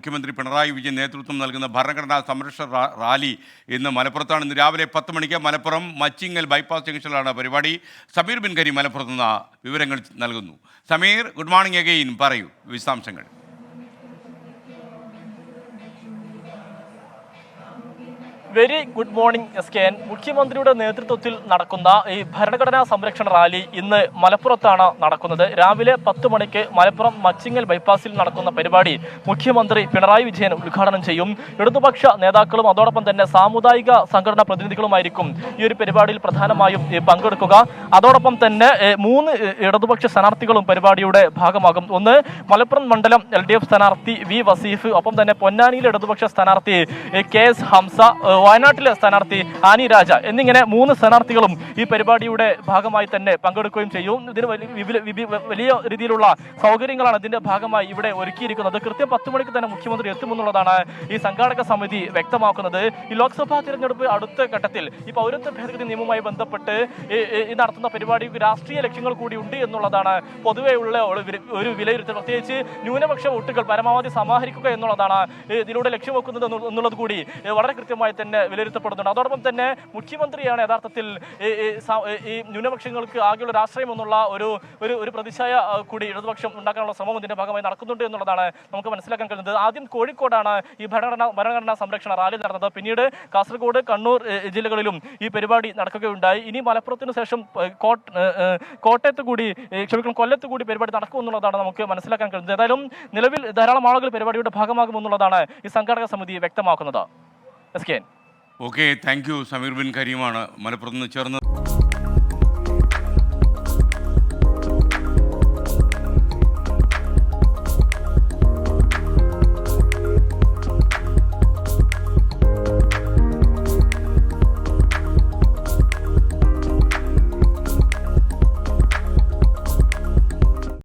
മുഖ്യമന്ത്രി പിണറായി വിജയൻ നേതൃത്വം നൽകുന്ന ഭരണഘടനാ സംരക്ഷണ റാലി ഇന്ന് മലപ്പുറത്താണ്. ഇന്ന് രാവിലെ പത്ത് മണിക്ക് മലപ്പുറം മച്ചിങ്ങൽ ബൈപ്പാസ് ജംഗ്ഷനിലാണ് പരിപാടി. സമീർ ബിൻകരി കരീം മലപ്പുറത്ത് നിന്ന് വിവരങ്ങൾ നൽകുന്നു. Sameer good morning again. പറയൂ വിശദാംശങ്ങൾ. Very good morning S K N. മുഖ്യമന്ത്രിയുടെ നേതൃത്വത്തിൽ നടക്കുന്ന ഈ ഭരണഘടനാ സംരക്ഷണ റാലി ഇന്ന് മലപ്പുറത്താണ് നടക്കുന്നത്. രാവിലെ പത്ത് മണിക്ക് മലപ്പുറം മച്ചിങ്ങൽ ബൈപ്പാസിൽ നടക്കുന്ന പരിപാടി മുഖ്യമന്ത്രി പിണറായി വിജയൻ ഉദ്ഘാടനം ചെയ്യും. ഇടതുപക്ഷ നേതാക്കളും അതോടൊപ്പം തന്നെ സാമുദായിക സംഘടനാ പ്രതിനിധികളുമായിരിക്കും ഈ ഒരു പരിപാടിയിൽ പ്രധാനമായും പങ്കെടുക്കുക. അതോടൊപ്പം തന്നെ മൂന്ന് ഇടതുപക്ഷ സ്ഥാനാർത്ഥികളും പരിപാടിയുടെ ഭാഗമാകും. ഒന്ന് മലപ്പുറം മണ്ഡലം എൽ ഡി എഫ് സ്ഥാനാർത്ഥി വി വസീഫ് ഒപ്പം തന്നെ പൊന്നാനിയിലെ ഇടതുപക്ഷ സ്ഥാനാർത്ഥി കെ എസ് ഹംസ വയനാട്ടിലെ സ്ഥാനാർത്ഥി ആനി രാജ എന്നിങ്ങനെ മൂന്ന് സ്ഥാനാർത്ഥികളും ഈ പരിപാടിയുടെ ഭാഗമായി തന്നെ പങ്കെടുക്കുകയും ചെയ്യും. ഇതിന് വലിയ രീതിയിലുള്ള സൗകര്യങ്ങളാണ് ഇതിന്റെ ഭാഗമായി ഇവിടെ ഒരുക്കിയിരിക്കുന്നത്. കൃത്യം പത്ത് മണിക്ക് തന്നെ മുഖ്യമന്ത്രി എത്തുമെന്നുള്ളതാണ് ഈ സംഘാടക സമിതി വ്യക്തമാക്കുന്നത്. ഈ ലോക്സഭാ തിരഞ്ഞെടുപ്പ് അടുത്ത ഘട്ടത്തിൽ ഈ പൗരത്വ ഭേദഗതി നിയമവുമായി ബന്ധപ്പെട്ട് ഈ- നടത്തുന്ന പരിപാടിക്ക് രാഷ്ട്രീയ ലക്ഷ്യങ്ങൾ കൂടി ഉണ്ട് എന്നുള്ളതാണ് പൊതുവെ ഉള്ള ഒരു വില- ഒരു വിലയിരുത്തൽ. പ്രത്യേകിച്ച് ന്യൂനപക്ഷ വോട്ടുകൾ പരമാവധി സമാഹരിക്കുക എന്നുള്ളതാണ് ഇതിലൂടെ ലക്ഷ്യം വെക്കുന്നത് എന്നുള്ളത് കൂടി വളരെ കൃത്യമായി തന്നെ വിലയിരുത്തപ്പെടുന്നുണ്ട്. അതോടൊപ്പം തന്നെ മുഖ്യമന്ത്രിയാണ് യഥാർത്ഥത്തിൽ ഈ- ന്യൂനപക്ഷങ്ങൾക്ക് ആകെയുള്ള രാഷ്ട്രീയം എന്നുള്ള ഒരു ഒരു ഒരു പ്രതിച്ഛായ കൂടി ഇടതുപക്ഷം ഉണ്ടാക്കാനുള്ള ശ്രമം ഇതിന്റെ ഭാഗമായി നടക്കുന്നുണ്ട് എന്നുള്ളതാണ് നമുക്ക് മനസ്സിലാക്കാൻ കഴിയുന്നത്. ആദ്യം കോഴിക്കോടാണ് ഈ ഭരണഘടന ഭരണഘടനാ സംരക്ഷണ റാലി നടന്നത്. പിന്നീട് കാസർഗോഡ് കണ്ണൂർ ജില്ലകളിലും ഈ പരിപാടി നടക്കുകയുണ്ടായി. ഇനി മലപ്പുറത്തിന് ശേഷം കോട്ടയത്ത് കൂടി ക്ഷമിക്കണം കൊല്ലത്ത് കൂടി പരിപാടി നടക്കുമെന്നുള്ളതാണ് നമുക്ക് മനസ്സിലാക്കാൻ കഴിയുന്നത്. ഏതായാലും നിലവിൽ ധാരാളം ആളുകൾ പരിപാടിയുടെ ഭാഗമാകുമെന്നുള്ളതാണ് ഈ സംഘാടക സമിതി വ്യക്തമാക്കുന്നത്. S K okay thank you Sameer Bin കരീമാണ് മലപ്പുറത്ത് നിന്ന് ചേർന്ന്